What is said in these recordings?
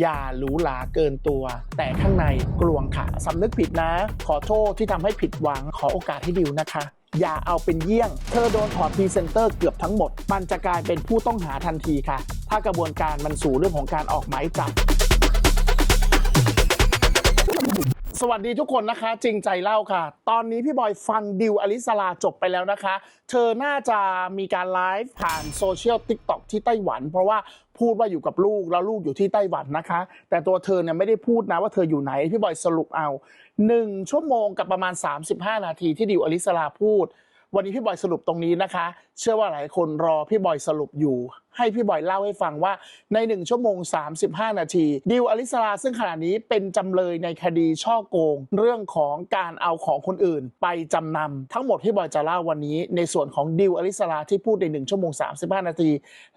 อย่าหรูหราเกินตัว แต่ข้างในกลวงค่ะสำนึกผิดนะ ขอโทษที่ทำให้ผิดหวังขอโอกาสให้ดิวนะคะ อย่าเอาเป็นเยี่ยง เธอโดนถอดพรีเซนเตอร์เกือบทั้งหมด มันจะกลายเป็นผู้ต้องหาทันทีค่ะ ถ้ากระบวนการมันสู่เรื่องของการออกหมายจับ สวัสดีทุกคนนะคะ จริงใจเล่าค่ะ ตอนนี้พี่บอยฟังดิวอลิสลาจบไปแล้วนะคะ เธอน่าจะมีการไลฟ์ผ่านโซเชียลติ๊กต็อกที่ไต้หวัน เพราะว่าพูดว่าอยู่กับลูกแล้วลูกอยู่ที่ไต้หวันนะคะ แต่ตัวเธอเนี่ยไม่ได้พูดนะว่าเธออยู่ไหน พี่บอยสรุปเอา 1 ชั่วโมงกับประมาณ 35 นาทีที่ดิวอลิสลาพูด วันนี้พี่บอยสรุปตรงนี้นะคะ เชื่อว่าหลายคนรอพี่บอยสรุปอยู่ ให้พี่บอยเล่าให้ฟังว่าใน 1 ชั่วโมง 35 นาที ดิวอลิสลาซึ่งขณะนี้เป็นจำเลยในคดีช่อโกง เรื่องของการเอาของคนอื่น ไปจำนำทั้งหมดที่บอยจะเล่าวันนี้ ในส่วนของดิวอลิสลาที่พูดใน 1 ชั่วโมง 35 นาที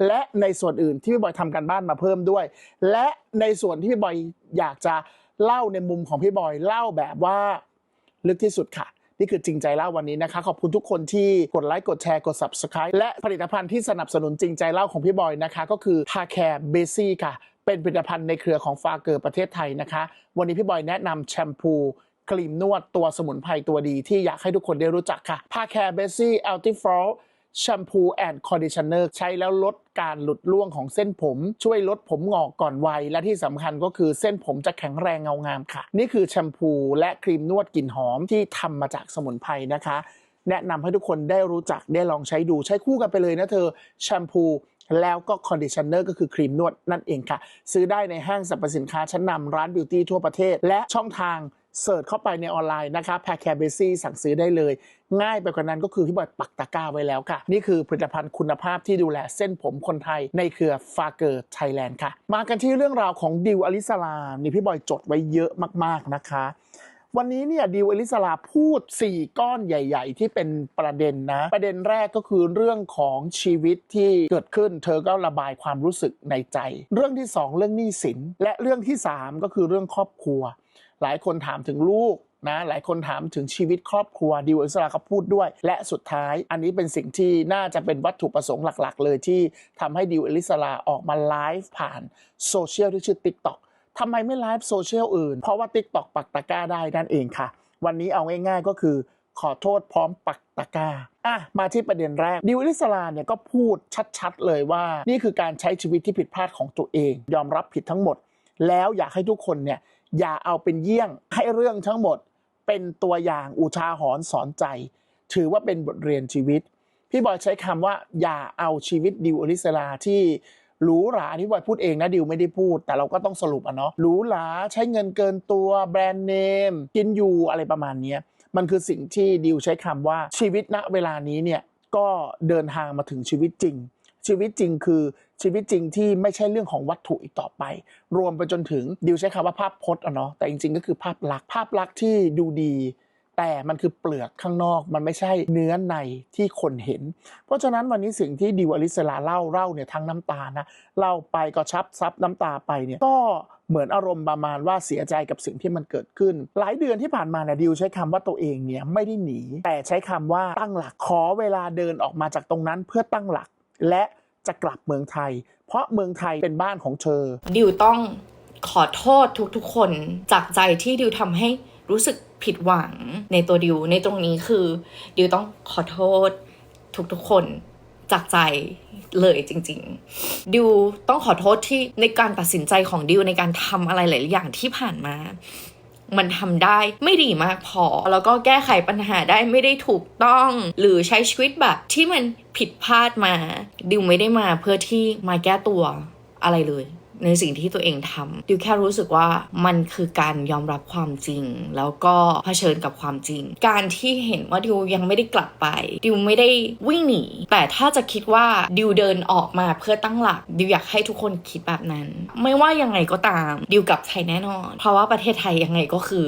และในส่วนอื่นที่พี่บอยทำการบ้านมาเพิ่มด้วย และในส่วนที่พี่บอยอยากจะเล่าในมุมของพี่บอยเล่าแบบว่าลึกที่สุดค่ะ นี่คือจริงใจเล่าวันนี้นะคะ ขอบคุณทุกคนที่กดไลค์กดแชร์กด subscribe และผลิตภัณฑ์ที่สนับสนุนจริงใจเล่าของพี่บอยนะคะ ก็คือทาแคร์เบซี่ค่ะ เป็นผลิตภัณฑ์ในเครือของฟาเกอร์ประเทศไทยนะคะ วันนี้พี่บอยแนะนำแชมพูครีมนวดตัวสมุนไพรตัวดีที่อยากให้ทุกคนได้รู้จักค่ะทาแคร์เบซี่อัลติฟอล แชมพูแอนด์คอนดิชเนอร์ใช้แล้วลดการหลุดร่วงของเส้นผม ช่วยลดผมงอกก่อนวัย และที่สำคัญก็คือเส้นผมจะแข็งแรงเงางามค่ะ นี่คือแชมพูและครีมนวดกลิ่นหอมที่ทำมาจากสมุนไพรนะคะ แนะนำให้ทุกคนได้รู้จักได้ลองใช้ดูใช้คู่กันไปเลยนะเธอแชมพูแล้วก็คอนดิชเนอร์ก็คือครีมนวดนั่นเองค่ะ ซื้อได้ในห้างสรรพสินค้าชั้นนำร้านบิวตี้ทั่วประเทศ และช่องทาง เสิร์ชเข้าไปในออนไลน์นะคะแพคแคร์เบซี่สั่งซื้อได้เลย ง่ายไปกว่านั้นก็คือพี่บอยปักตะกร้าไว้แล้วค่ะ นี่คือผลิตภัณฑ์คุณภาพที่ดูแลเส้นผมคนไทยในเครือฟาเกอร์ไทยแลนด์ค่ะ มากันที่เรื่องราวของดิวอลิสลานี่พี่บอยจดไว้เยอะมากๆนะคะวันนี้เนี่ยดิวอลิสลาพูด 4 ก้อนใหญ่ ๆ ที่เป็นประเด็นนะ ประเด็นแรกก็คือเรื่องของชีวิตที่เกิดขึ้น เธอก็ระบายความรู้สึกในใจ เรื่องที่ 2 เรื่องหนี้สิน และเรื่องที่ 3 ก็คือเรื่องครอบครัว หลายคนถามถึงลูกนะหลายคนถามถึงชีวิตครอบครัวดิวอิสราก็พูดด้วย และสุดท้ายอันนี้เป็นสิ่งที่น่าจะเป็นวัตถุประสงค์หลักๆ เลยที่ทำให้ดิวอิสราออกมาไลฟ์ผ่านโซเชียลที่ชื่อ TikTok ทำไมไม่ไลฟ์โซเชียลอื่น เพราะว่า TikTok ปักตะกร้าได้นั่นเองค่ะ วันนี้เอาง่าย ๆ ก็คือขอโทษพร้อมปักตะกร้าอะมาที่ประเด็นแรกดิวอิสลาเนี่ยก็พูดชัดๆเลยว่า นี่คือการใช้ชีวิตที่ผิดพลาดของตัวเอง ยอมรับผิดทั้งหมด แล้วอยากให้ทุกคนเนี่ย อย่าเอาเป็นเยี่ยงให้เรื่องทั้งหมดเป็นตัวอย่างอุทาหรณ์สอนใจ ถือว่าเป็นบทเรียนชีวิต พี่บอยใช้คำว่า อย่าเอาชีวิตดิวอลิสลาที่หรูหราที่บอยพูดเองนะดิวไม่ได้พูด แต่เราก็ต้องสรุปอะเนาะหรูหราใช้เงินเกินตัวแบรนด์เนมกินอยู่อะไรประมาณนี้มันคือสิ่งที่ดิวใช้คำว่าชีวิตณเวลานี้เนี่ยก็เดินทางมาถึงชีวิตจริง ชีวิตจริงคือ ชีวิตจริงที่ไม่ใช่เรื่องของวัตถุอีกต่อไป รวมไปจนถึงดิวใช้คำว่าภาพพจน์อะเนาะแต่จริงๆ ก็คือภาพลักษณ์ภาพลักษณ์ที่ดูดี แต่มันคือเปลือกข้างนอก มันไม่ใช่เนื้อในที่คนเห็น เพราะฉะนั้นวันนี้สิ่งที่ดิวอลิสลาเล่าเล่าเนี่ยทั้งน้ำตานะเล่าไปก็ชับซับน้ำตาไปเนี่ยก็เหมือนอารมณ์ประมาณว่าเสียใจกับสิ่งที่มันเกิดขึ้น หลายเดือนที่ผ่านมาเนี่ยดิวใช้คำว่าตัวเองเนี่ยไม่ได้หนี แต่ใช้คำว่าตั้งหลักขอเวลาเดินออกมาจากตรงนั้นเพื่อตั้งหลักและ จะกลับเมืองไทย เพราะเมืองไทยเป็นบ้านของเธอ ดิวต้องขอโทษทุกๆ คนจากใจที่ดิวทำให้รู้สึกผิดหวังในตัวดิวในตรงนี้คือดิวต้องขอโทษทุกๆ คนจากใจเลยจริง ๆ ดิวต้องขอโทษที่ในการตัดสินใจของดิวในการทำอะไรหลายอย่างที่ผ่านมา มันทำได้ไม่ดีมากพอ แล้วก็แก้ไขปัญหาได้ไม่ได้ถูกต้อง หรือใช้ชีวิตแบบที่มันผิดพลาดมา ดิวไม่ได้มาเพื่อที่มาแก้ตัวอะไรเลย ในสิ่งที่ตัวเองทำดิวแค่รู้สึกว่ามันคือการยอมรับความจริง แล้วก็เผชิญกับความจริง การที่เห็นว่าดิวยังไม่ได้กลับไปดิวไม่ได้วิ่งหนีแต่ถ้าจะคิดว่าดิวเดินออกมาเพื่อตั้งหลักดิวอยากให้ทุกคนคิดแบบนั้น ไม่ว่ายังไงก็ตามดิวกลับไทยแน่นอน เพราะว่าประเทศไทยยังไงก็คือ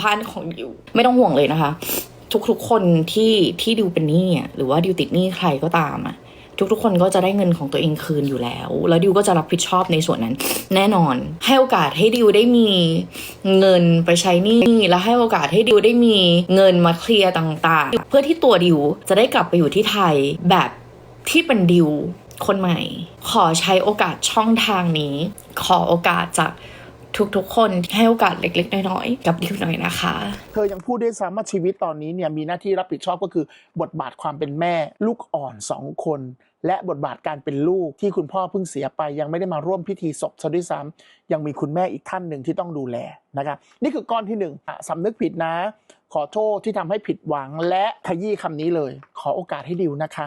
บ้านของดิวไม่ต้องห่วงเลยนะคะ ทุกๆคนที่ที่ดิวเป็นหนี้หรือว่าดิวติดหนี้ใครก็ตามอะ ทุกๆ คนก็จะได้เงินของตัวเองคืนอยู่แล้ว แล้วดิวก็จะรับผิดชอบในส่วนนั้น แน่นอน ให้โอกาสให้ดิวได้มีเงินไปใช้หนี้และให้โอกาสให้ดิวได้มีเงินมาเคลียร์ต่างๆ เพื่อที่ตัวดิวจะได้กลับไปอยู่ที่ไทยแบบที่เป็นดิวคนใหม่ ขอใช้โอกาสช่องทางนี้ ขอโอกาสจากทุกๆ คนให้โอกาสเล็กๆ น้อยๆ กับดิวหน่อยนะคะ เธอยังพูดด้วยซ้ำว่าชีวิตตอนนี้เนี่ยมีหน้าที่รับผิดชอบก็คือบทบาทความเป็นแม่ ลูกอ่อนสองคน และบทบาทการเป็นลูกที่คุณพ่อเพิ่งเสียไป ยังไม่ได้มาร่วมพิธีศพซะด้วยซ้ำยังมีคุณแม่อีกท่านหนึ่งที่ต้องดูแลนะครับนี่คือก้อนที่หนึ่งสำนึกผิดนะ ขอโทษที่ทำให้ผิดหวังและขยี้คำนี้เลย ขอโอกาสให้ดิวนะคะ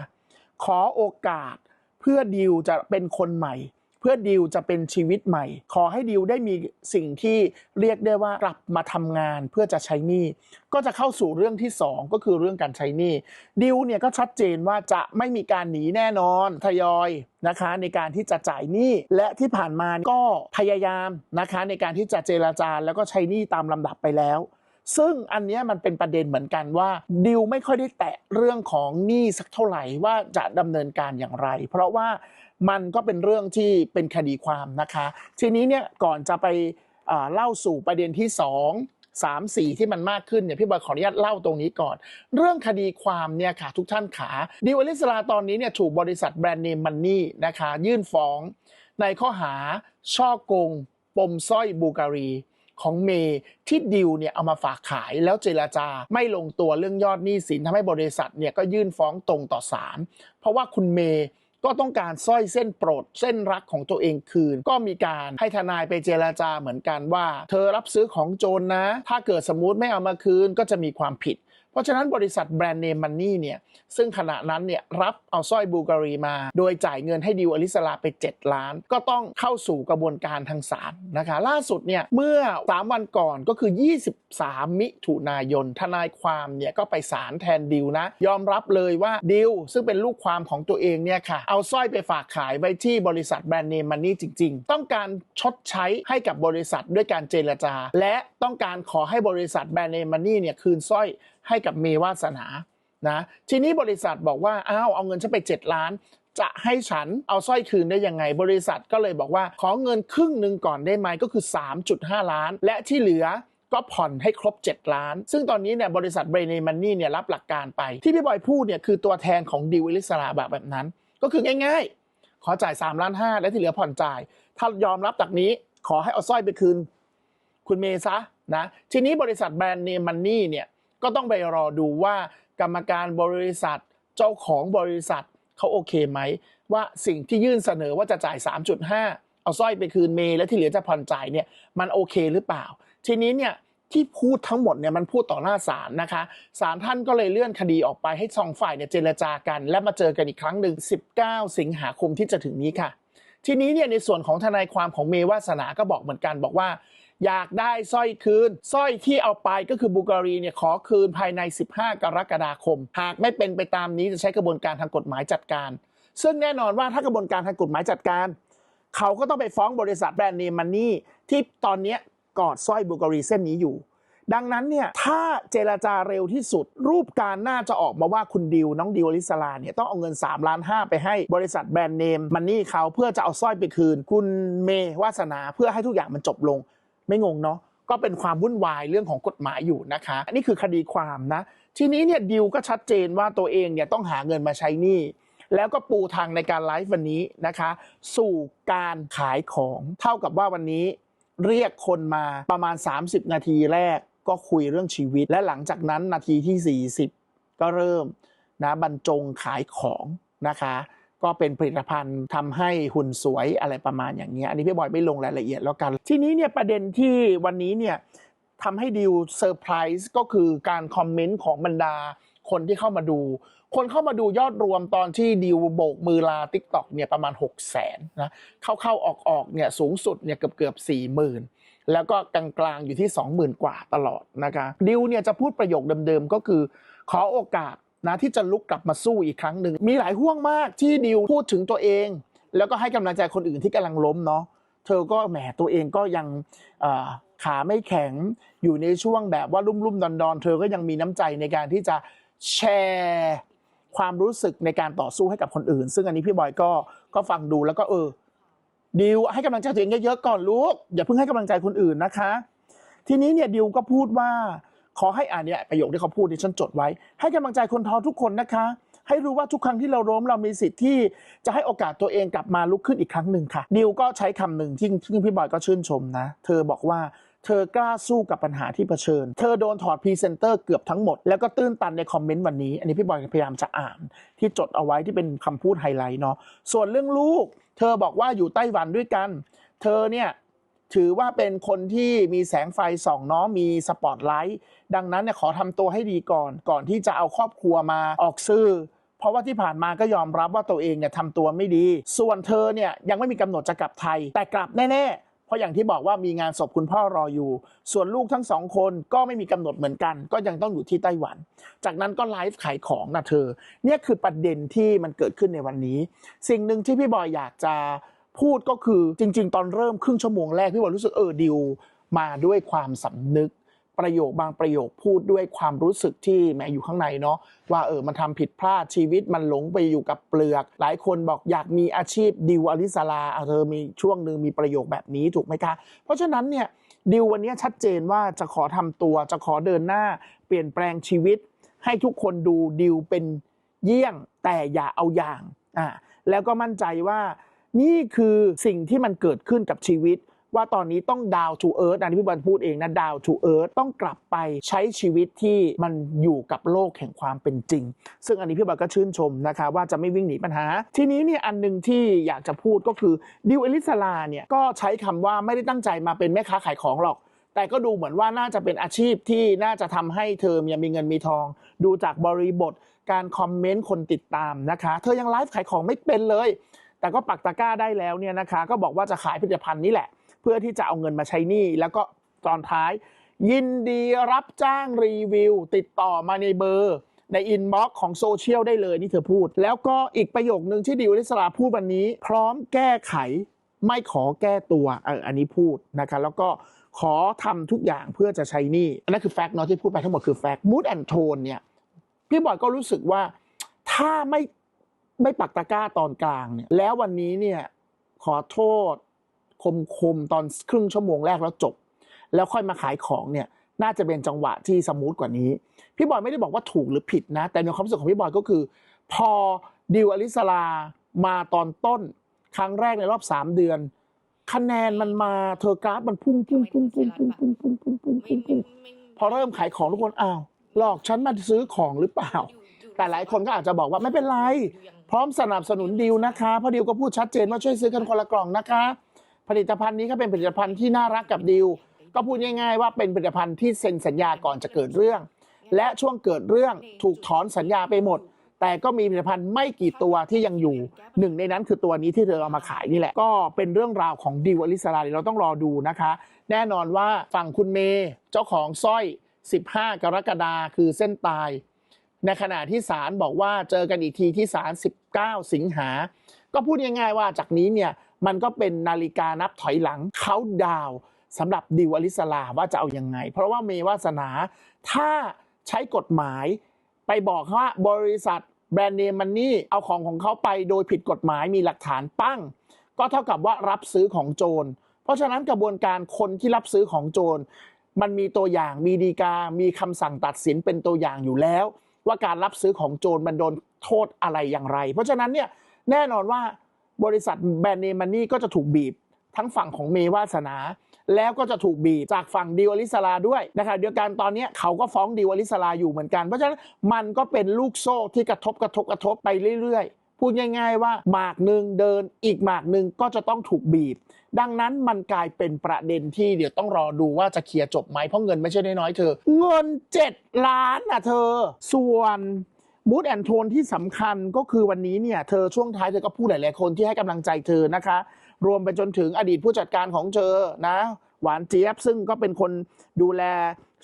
ขอโอกาสเพื่อดิวจะเป็นคนใหม่ เพื่อดิวจะเป็นชีวิตใหม่ ขอให้ดิวได้มีสิ่งที่เรียกได้ว่ากลับมาทำงานเพื่อจะใช้หนี้ก็จะเข้าสู่เรื่องที่สองก็คือเรื่องการใช้หนี้ดิวเนี่ยก็ชัดเจนว่าจะไม่มีการหนีแน่นอนทยอยนะคะในการที่จะจ่ายหนี้และที่ผ่านมาก็พยายามนะคะในการที่จะเจราจาแล้วก็ใช้หนี้ตามลำดับไปแล้วซึ่งอันนี้มันเป็นประเด็นเหมือนกันว่าดิวไม่ค่อยได้แตะเรื่องของหนี้สักเท่าไหร่ว่าจะดำเนินการอย่างไร เพราะว่า มันก็เป็นเรื่องที่เป็นคดีความนะคะ ทีนี้เนี่ยก่อนจะไปเล่าสู่ประเด็นที่ 2 3 4 ที่มันมากขึ้นเนี่ยพี่บอยขออนุญาตเล่าตรงนี้ก่อน เรื่องคดีความเนี่ยค่ะทุกท่านขาดิวอลิสลาตอนนี้เนี่ยถูกบริษัทแบรนด์เนมมันนี่นะคะ ยื่นฟ้องในข้อหาช่อโกง ปมสร้อยบูการีของเมย์ที่ดิวเนี่ยเอามาฝากขายแล้วเจราจาไม่ลงตัวเรื่องยอดหนี้สินทำให้บริษัทเนี่ยก็ยื่นฟ้องตรงต่อศาลเพราะว่าคุณเมย์ ก็ต้องการสร้อยเส้นโปรด เส้นรักของตัวเองคืน ก็มีการให้ทนายไปเจราจาเหมือนกันว่า เธอรับซื้อของโจรนะถ้าเกิดสมมติไม่เอามาคืนก็จะมีความผิด เพราะฉะนั้นบริษัทแบรนด์เนมมันนี่เนี่ยซึ่งขณะนั้นเนี่ยรับเอาสร้อยบูการีมา โดยจ่ายเงินให้ดิวอลิสลาไป 7 ล้าน ก็ต้องเข้าสู่กระบวนการทางศาลนะคะ ล่าสุดเนี่ยเมื่อ 3 วันก่อนก็คือ 23 มิถุนายนทนายความเนี่ยก็ไปศาลแทนดิวนะ ยอมรับเลยว่าดิวซึ่งเป็นลูกความของตัวเองเนี่ยค่ะเอาสร้อยไปฝากขายไว้ที่บริษัทแบรนด์เนมมันนี่จริง ๆ ต้องการชดใช้ให้กับบริษัทด้วยการเจรจา และต้องการขอให้บริษัทแบรนด์เนมมันนี่เนี่ยคืนสร้อย ให้กับเมวาสนานะทีนี้บริษัทบอกว่าอ้าวเอาเงินฉันไป 7 ล้าน จะให้ฉันเอาสร้อยคืนได้ยังไง บริษัทก็เลยบอกว่าขอเงินครึ่งหนึ่งก่อนได้ไหมก็คือ 3.5 ล้าน และที่เหลือก็ผ่อนให้ครบ 7 ล้าน ซึ่งตอนนี้เนี่ยบริษัทเบรเนมันนี่เนี่ยรับหลักการไป ที่พี่บอยพูดเนี่ยคือตัวแทนของดิวอิลิสลาแบบแบบนั้น ก็คือง่ายๆ ขอจ่าย 3 ล้าน5และที่เหลือผ่อนจ่าย ถ้ายอมรับจากนี้ขอให้เอาสร้อยไปคืน คุณเมย์ซะนะทีนี้บริษัทแบรนด์เนมมันนี่เนี่ย ก็ต้องไปรอดูว่ากรรมการบริษัทเจ้าของบริษัทเขาโอเคไหม ว่าสิ่งที่ยื่นเสนอว่าจะจ่าย 3.5 เอาสร้อยไปคืนเมย์แล้วที่เหลือจะผ่อนจ่ายเนี่ยมันโอเคหรือเปล่า ทีนี้เนี่ยที่พูดทั้งหมดเนี่ยมันพูดต่อหน้าศาลนะคะศาลท่านก็เลยเลื่อนคดีออกไปให้สองฝ่ายเนี่ยเจรจากัน และมาเจอกันอีกครั้งหนึ่ง 19 สิงหาคมที่จะถึงนี้ค่ะ ทีนี้เนี่ยในส่วนของทนายความของเมย์วาสนาก็บอกเหมือนกันบอกว่า อยากได้สร้อยคืนสร้อยที่เอาไปก็คือบูการีเนี่ยขอคืนภายใน 15 กรกฎาคม หากไม่เป็นไปตามนี้จะใช้กระบวนการทางกฎหมายจัดการ ซึ่งแน่นอนว่าถ้ากระบวนการทางกฎหมายจัดการ เขาก็ต้องไปฟ้องบริษัทแบรนด์เนมมันนี่ที่ตอนนี้กอดสร้อยบูการีเส้นนี้อยู่ ดังนั้นเนี่ยถ้าเจรจาเร็วที่สุด รูปการน่าจะออกมาว่าคุณดิวน้องดิวอลิสลาเนี่ยต้องเอาเงิน3ล้าน5ไปให้บริษัทแบรนด์เนมมันนี่เขาเพื่อจะเอาสร้อยไปคืน คุณเมวาสนาเพื่อให้ทุกอย่างมันจบลง ไม่งงเนาะก็เป็นความวุ่นวายเรื่องของกฎหมายอยู่นะคะอันนี้คือคดีความนะ ทีนี้เนี่ยดิวก็ชัดเจนว่าตัวเองเนี่ยต้องหาเงินมาใช้หนี้แล้วก็ปูทางในการไลฟ์วันนี้นะคะ สู่การขายของเท่ากับว่าวันนี้เรียกคนมาประมาณ 30 นาทีแรกก็คุยเรื่องชีวิต และหลังจากนั้นนาทีที่ 40 ก็เริ่มนะบรรจงขายของนะคะ ก็เป็นผลิตภัณฑ์ทำให้หุ่นสวยอะไรประมาณอย่างเงี้ยอันนี้พี่บอยไม่ลงรายละเอียดแล้วกัน ทีนี้เนี่ยประเด็นที่วันนี้เนี่ยทำให้ดิวเซอร์ไพรส์ก็คือการคอมเมนต์ของบรรดาคนที่เข้ามาดู คนเข้ามาดูยอดรวมตอนที่ดิวโบกมือลา t ิ k t o k เนี่ยประมาณ 6 0 0 0 0นนะ เข้าๆ ออกๆ เนี่ยสูงสุดเนี่ยเกือบเกือบสี่หมื่นแล้วก็กลางๆ อยู่ที่ 20,000 กว่าตลอดนะคะดิวเนี่ยจะพูดประโยคเดิมๆ ก็คือขอโอกาส นะที่จะลุกกลับมาสู้อีกครั้งหนึ่ง มีหลายห่วงมากที่ดิวพูดถึงตัวเอง แล้วก็ให้กำลังใจคนอื่นที่กำลังล้มเนาะเธอก็แหมตัวเองก็ยังขาไม่แข็งอยู่ในช่วงแบบว่าลุ่มๆดอนๆ เธอก็ยังมีน้ำใจในการที่จะแชร์ความรู้สึกในการต่อสู้ให้กับคนอื่น ซึ่งอันนี้พี่บอยก็ก็ฟังดูแล้วก็เออดิวให้กำลังใจตัวเองเยอะๆก่อนลูกอย่าเพิ่งให้กำลังใจคนอื่นนะคะ ทีนี้เนี่ยดิวก็พูดว่า ขอให้อ่านเนี่ยประโยคที่เขาพูดที่ฉันจดไว้ ให้กำลังใจคนท้อทุกคนนะคะ ให้รู้ว่าทุกครั้งที่เราล้มเรามีสิทธิ์ที่จะให้โอกาสตัวเองกลับมาลุกขึ้นอีกครั้งหนึ่งค่ะ ดิวก็ใช้คำหนึ่งที่ที่พี่บอยก็ชื่นชมนะ เธอบอกว่าเธอกล้าสู้กับปัญหาที่เผชิญ เธอโดนถอดพรีเซนเตอร์เกือบทั้งหมด แล้วก็ตื้นตันในคอมเมนต์วันนี้ อันนี้พี่บอยพยายามจะอ่าน ที่จดเอาไว้ที่เป็นคำพูดไฮไลท์เนาะ ส่วนเรื่องลูก เธอบอกว่าอยู่ไต้หวันด้วยกัน เธอเนี่ยถือว่าเป็นคนที่มีแสงไฟส่องเนาะมีสปอตไลท์ ดังนั้นเนี่ยขอทำตัวให้ดีก่อน ก่อนที่จะเอาครอบครัวมาออกสื่อเพราะว่าที่ผ่านมาก็ยอมรับว่าตัวเองเนี่ยทำตัวไม่ดี ส่วนเธอเนี่ยยังไม่มีกำหนดจะกลับไทย แต่กลับแน่ๆ เพราะอย่างที่บอกว่ามีงานศพคุณพ่อรออยู่ ส่วนลูกทั้งสองคนก็ไม่มีกำหนดเหมือนกัน ก็ยังต้องอยู่ที่ไต้หวัน จากนั้นก็ไลฟ์ขายของนะเธอ เนี่ยคือประเด็นที่มันเกิดขึ้นในวันนี้ สิ่งหนึ่งที่พี่บอยอยากจะพูดก็คือจริง ๆ ตอนเริ่มครึ่งชั่วโมงแรกพี่บอยรู้สึกเออดิวมาด้วยความสำนึก ประโยคบางประโยคพูดด้วยความรู้สึกที่แหมอยู่ข้างในเนาะว่าเออมันทำผิดพลาดชีวิตมันหลงไปอยู่กับเปลือก หลายคนบอกอยากมีอาชีพดิวอลิสลาเอาเธอมีช่วงหนึ่งมีประโยคแบบนี้ถูกไหมคะเพราะฉะนั้นเนี่ยดิววันนี้ชัดเจนว่าจะขอทำตัวจะขอเดินหน้า เปลี่ยนแปลงชีวิต ให้ทุกคนดูดิวเป็นเยี่ยงแต่อย่าเอาอย่างอ่าแล้วก็มั่นใจว่านี่คือสิ่งที่มันเกิดขึ้นกับชีวิต ว่าตอนนี้ต้องดาวทูเอิร์ธอันนี้พี่บอลพูดเองนะดาวทูเอิร์ธต้องกลับไปใช้ชีวิตที่มันอยู่กับโลกแห่งความเป็นจริง ซึ่งอันนี้พี่บอลก็ชื่นชมนะคะว่าจะไม่วิ่งหนีปัญหา ทีนี้เนี่ยอันหนึ่งที่อยากจะพูดก็คือดิวเอลิสลาเนี่ยก็ใช้คำว่าไม่ได้ตั้งใจมาเป็นแม่ค้าขายของหรอกแต่ก็ดูเหมือนว่าน่าจะเป็นอาชีพที่น่าจะทำให้เธอมีเงินมีทอง ดูจากบริบทการคอมเมนต์คนติดตามนะคะ เธอยังไลฟ์ขายของไม่เป็นเลย แต่ก็ปักตะกร้าได้แล้วเนี่ยนะคะ ก็บอกว่าจะขายผลิตภัณฑ์นี่แหละ เพื่อที่จะเอาเงินมาใช้หนี้แล้วก็ตอนท้าย ยินดีรับจ้างรีวิว ติดต่อมาในเบอร์ ในอินบ็อกซ์ของโซเชียลได้เลยนี่เธอพูด แล้วก็อีกประโยคนึงที่ดิวลิสลาพูดวันนี้ พร้อมแก้ไขไม่ขอแก้ตัวเอออันนี้พูดนะคะแล้วก็ขอทำทุกอย่างเพื่อจะใช้หนี้อันนั้นคือแฟกต์เนาะที่พูดไปทั้งหมดคือแฟกต์มูดแอนโทนเนี่ยพี่บอยก็รู้สึกว่าถ้าไม่ไม่ปักตะก้าตอนกลางเนี่ยแล้ววันนี้เนี่ยขอโทษ คมคมๆตอนครึ่งชั่วโมงแรกแล้วจบ แล้วค่อยมาขายของเนี่ยน่าจะเป็นจังหวะที่สมูทกว่านี้ พี่บอยไม่ได้บอกว่าถูกหรือผิดนะ แต่ในความรู้สึกของพี่บอยก็คือ พอดิวอลิสลามาตอนต้น ครั้งแรกในรอบสามเดือน คะแนนมันมาเธอกราฟมันพุ่งพุ่งพุ่งพุ่งพุ่งพุ่งพุ่งพุ่งพุ่งพุ่งพุ่งพอเริ่มขายของทุกคนอ้าวหลอกฉันมาซื้อของหรือเปล่า แต่หลายคนก็อาจจะบอกว่าไม่เป็นไร พร้อมสนับสนุนดิวนะคะเพราะดิวก็พูดชัดเจนว่าช่วยซื้อกันคนละกล่องนะคะ ผลิตภัณฑ์นี้ก็เป็นผลิตภัณฑ์ที่น่ารักกับดิว ก็พูดง่ายๆว่าเป็นผลิตภัณฑ์ที่เซ็นสัญญาก่อนจะเกิดเรื่อง และช่วงเกิดเรื่องถูกถอนสัญญาไปหมด แต่ก็มีผลิตภัณฑ์ไม่กี่ตัวที่ยังอยู่หนึ่งในนั้นคือตัวนี้ที่เธอเอามาขายนี่แหละ ก็เป็นเรื่องราวของดิวอลิสลาลีเราต้องรอดูนะคะ แน่นอนว่าฝั่งคุณเมย์เจ้าของสร้อย 15 กรกฎาคือเส้นตาย ในขณะที่ศาลบอกว่าเจอกันอีกทีที่ศาล19 สิงหา ก็พูดง่ายๆว่าจากนี้เนี่ย มันก็เป็นนาฬิกานับถอยหลังเขาดาวสำหรับดิวอลิสลาว่าจะเอายังไง เพราะว่าเมวาสนาถ้าใช้กฎหมาย ไปบอกว่าบริษัทแบรนด์เนมมันนี่เอาของของเขาไปโดยผิดกฎหมายมีหลักฐานปั้ง ก็เท่ากับว่ารับซื้อของโจร เพราะฉะนั้นกระบวนการคนที่รับซื้อของโจร มันมีตัวอย่างมีดีกา มีคำสั่งตัดสินเป็นตัวอย่างอยู่แล้ว ว่าการรับซื้อของโจรมันโดนโทษอะไรอย่างไร เพราะฉะนั้นเนี่ยแน่นอนว่า บริษัทแบรนด์เนมมันนี่ก็จะถูกบีบ ทั้งฝั่งของเมวาสนา แล้วก็จะถูกบีบจากฝั่งดิวอลิสลาด้วยนะคะเดียวกันตอนนี้เขาก็ฟ้องดิวอลิสลาอยู่เหมือนกันเพราะฉะนั้นมันก็เป็นลูกโซ่ที่กระทบกระทบกระทบไปเรื่อยๆ พูดง่าย ๆ ว่าหมากหนึ่งเดิน อีกหมากหนึ่งก็จะต้องถูกบีบ ดังนั้นมันกลายเป็นประเด็นที่เดี๋ยวต้องรอดูว่าจะเคลียร์จบไหมเพราะเงินไม่ใช่น้อยๆเธอ เงิน 7 ล้านอะเธอ ส่วน บูธแอนโทนที่สำคัญก็คือวันนี้เนี่ยเธอช่วงท้ายเธอก็พูดหลายๆคนที่ให้กำลังใจเธอนะคะ รวมไปจนถึงอดีตผู้จัดการของเธอนะหวานเจี๊ยบซึ่งก็เป็นคนดูแล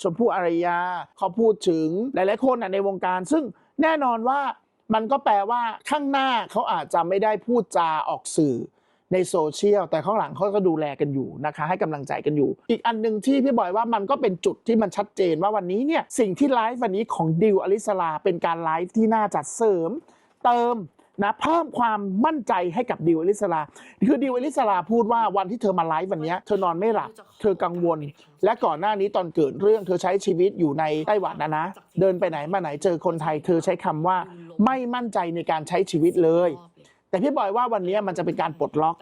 ชมพู่อารยาเขาพูดถึงหลายๆคนในวงการ ซึ่งแน่นอนว่ามันก็แปลว่าข้างหน้าเขาอาจจะไม่ได้พูดจาออกสื่อ ในโซเชียล แต่ข้างหลังเขาก็ดูแลกันอยู่นะคะ ให้กำลังใจกันอยู่ อีกอันหนึ่งที่พี่บอยว่ามันก็เป็นจุดที่มันชัดเจนว่าวันนี้เนี่ยสิ่งที่ไลฟ์วันนี้ของดิวอลิสลาเป็นการไลฟ์ที่น่าจะเสริม เติมนะเพิ่มความมั่นใจให้กับดิวอลิสลาคือดิวอลิสลาพูดว่าวันที่เธอมาไลฟ์วันนี้เธอนอนไม่หลับ เธอกังวล และก่อนหน้านี้ตอนเกิดเรื่องเธอใช้ชีวิตอยู่ในไต้หวันนะนะ เดินไปไหนมาไหนเจอคนไทย เธอใช้คำว่าไม่มั่นใจในการใช้ชีวิตเลย แต่พี่บอยว่าวันนี้มันจะเป็นการปลดล็อก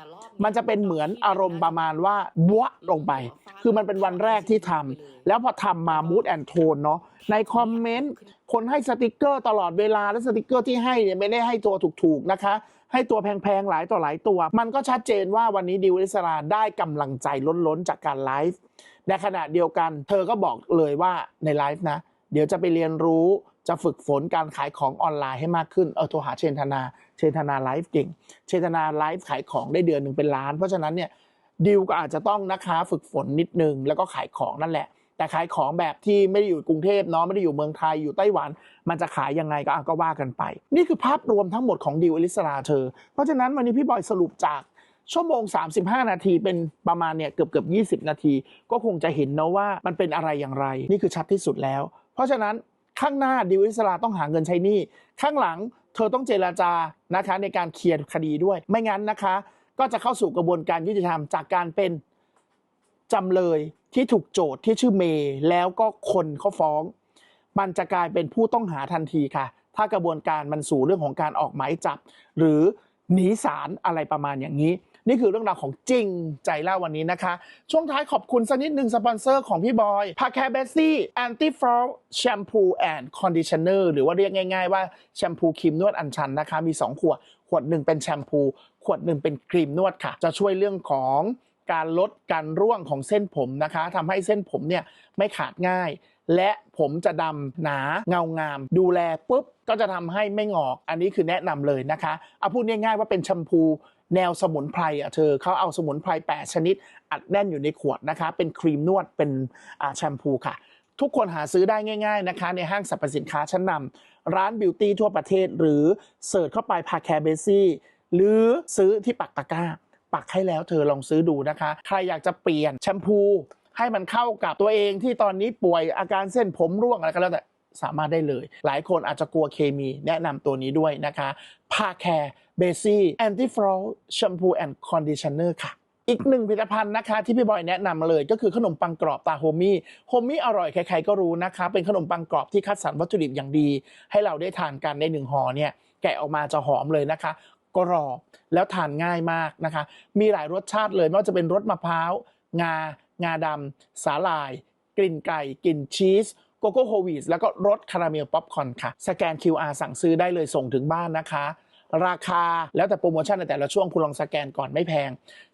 มันจะเป็นเหมือนอารมณ์ประมาณว่าบวะลงไป คือมันเป็นวันแรกที่ทำแล้วพอทำมามูดแอนโทนเนาะในคอมเมนต์คนให้สติกเกอร์ตลอดเวลาและสติกเกอร์ที่ให้เนี่ยไม่ได้ให้ตัวถูกๆนะคะ ให้ตัวแพงๆหลายต่อหลายตัว มันก็ชัดเจนว่าวันนี้ดิวอลิสราได้กำลังใจล้นๆจากการไลฟ์ในขณะเดียวกัน เธอก็บอกเลยว่าในไลฟ์นะ เดี๋ยวจะไปเรียนรู้จะฝึกฝนการขายของออนไลน์ให้มากขึ้นเออโทรหาเชนธนา เชนธนาไลฟ์เก่ง เชนธนาไลฟ์ขายของได้เดือนหนึ่งเป็นล้าน เพราะฉะนั้นเนี่ยดิวก็อาจจะต้องนะคะฝึกฝนนิดนึงแล้วก็ขายของนั่นแหละ แต่ขายของแบบที่ไม่ได้อยู่กรุงเทพเนาะไม่ได้อยู่เมืองไทยอยู่ไต้หวัน มันจะขายยังไงก็อะก็ว่ากันไป นี่คือภาพรวมทั้งหมดของดิวอลิสราเธอ เพราะฉะนั้นวันนี้พี่บอยสรุปจากชั่วโมง 35 นาทีเป็นประมาณเนี่ยเกือบเกือบ20 นาที ก็คงจะเห็นนะว่ามันเป็นอะไรอย่างไร นี่คือชัดที่สุดแล้ว เพราะฉะนั้น ข้างหน้าดิวอิสราต้องหาเงินใช้หนี้ข้างหลังเธอต้องเจราจานะคะในการเคลียร์คดีด้วย ไม่งั้นนะคะ ก็จะเข้าสู่กระบวนการยุติธรรมจากการเป็นจำเลยที่ถูกโจทย์ที่ชื่อเมย์แล้วก็คนเขาฟ้อง มันจะกลายเป็นผู้ต้องหาทันทีค่ะ ถ้ากระบวนการมันสู่เรื่องของการออกหมายจับ หรือหนีศาลอะไรประมาณอย่างนี้ นี่คือเรื่องราวของจริงใจเล่าวันนี้นะคะ ช่วงท้ายขอบคุณสักนิดหนึ่งสปอนเซอร์ของพี่บอยพาแคเบสซี่แอนตี้ฟรอลแชมพูแอนด์คอนดิชเนอร์หรือว่าเรียกง่ายๆว่าแชมพูครีมนวดอัญชันนะคะ มี 2 ขวด ขวดหนึ่งเป็นแชมพู ขวดหนึ่งเป็นครีมนวดค่ะ จะช่วยเรื่องของการลดการร่วงของเส้นผมนะคะทำให้เส้นผมเนี่ยไม่ขาดง่าย และผมจะดำหนาเงางาม ดูแลปุ๊บก็จะทำให้ไม่งอก อันนี้คือแนะนำเลยนะคะเอาพูดง่ายๆว่าเป็นแชมพู แนวสมุนไพรอะเธอเขาเอาสมุนไพร8ชนิด อัดแน่นอยู่ในขวดนะคะ เป็นครีมนวดเป็นแชมพูค่ะ ทุกคนหาซื้อได้ง่าย ๆนะคะ ในห้างสรรพสินค้าชั้นนำร้านบิวตี้ทั่วประเทศ หรือเสิร์ชเข้าไปพาแคเบซี่หรือซื้อที่ปักตะกร้า ปักให้แล้วเธอลองซื้อดูนะคะ ใครอยากจะเปลี่ยนแชมพูให้มันเข้ากับตัวเองที่ตอนนี้ป่วยอาการเส้นผมร่วงอะไรก็แล้วแต่ สามารถได้เลย หลายคนอาจจะกลัวเคมีแนะนำตัวนี้ด้วยนะคะพาแคร์เบซี่แอนตี้ฟรอลแชมพูแอนด์คอนดิชเนอร์ค่ะอีกหนึ่งผลิตภัณฑ์นะคะที่พี่บอยแนะนำเลยก็คือขนมปังกรอบตาโฮมี่โฮมี่อร่อยใครๆก็รู้นะคะ เป็นขนมปังกรอบที่คัดสรรวัตถุดิบอย่างดี ให้เราได้ทานกันในหนึ่งห่อเนี่ยแกะออกมาจะหอมเลยนะคะกรอบแล้วทานง่ายมากนะคะ มีหลายรสชาติเลยไม่ว่าจะเป็นรสมะพร้าว งา งาดำสาหร่าย กลิ่นไก่กลิ่นชีส โกโก้โฮวีสแล้วก็รสคาราเมลป๊อปคอร์นค่ะ สแกน QR สั่งซื้อได้เลยส่งถึงบ้านนะคะ ราคาแล้วแต่โปรโมชั่นในแต่ละช่วงคุณลองสแกนก่อนไม่แพง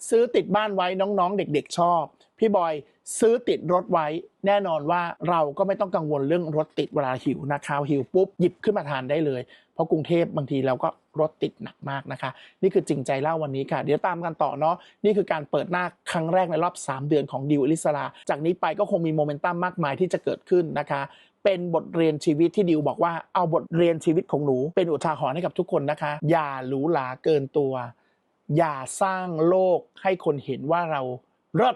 ซื้อติดบ้านไว้น้องๆ เด็กๆ ชอบ พี่บอยซื้อติดรถไว้ แน่นอนว่าเราก็ไม่ต้องกังวลเรื่องรถติดเวลาหิวนะคะหิวปุ๊บหยิบขึ้นมาทานได้เลย เพราะกรุงเทพบางทีเราก็ รถติดหนักมากนะคะ นี่คือจริงใจเล่าวันนี้ค่ะ เดี๋ยวตามกันต่อเนาะนี่คือการเปิดหน้าครั้งแรกในรอบ 3 เดือนของดิวอลิสลาจากนี้ไปก็คงมีโมเมนตัมมากมายที่จะเกิดขึ้นนะคะเป็นบทเรียนชีวิตที่ดิวบอกว่าเอาบทเรียนชีวิตของหนูเป็นอุทาหรณ์ให้กับทุกคนนะคะ อย่าหรูหราเกินตัว อย่าสร้างโลกให้คนเห็นว่าเราเลิศ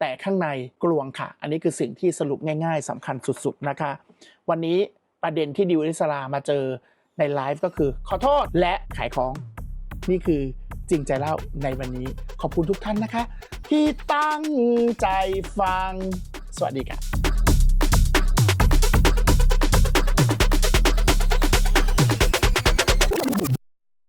แต่ข้างในกลวงค่ะ อันนี้คือสิ่งที่สรุปง่าย ๆสำคัญสุดๆนะคะ วันนี้ประเด็นที่ดิวอลิสลามาเจอ ในไลฟ์ก็คือขอโทษและขายของ นี่คือจริงใจเล่าในวันนี้ขอบคุณทุกท่านนะคะ ที่ตั้งใจฟัง สวัสดีค่ะ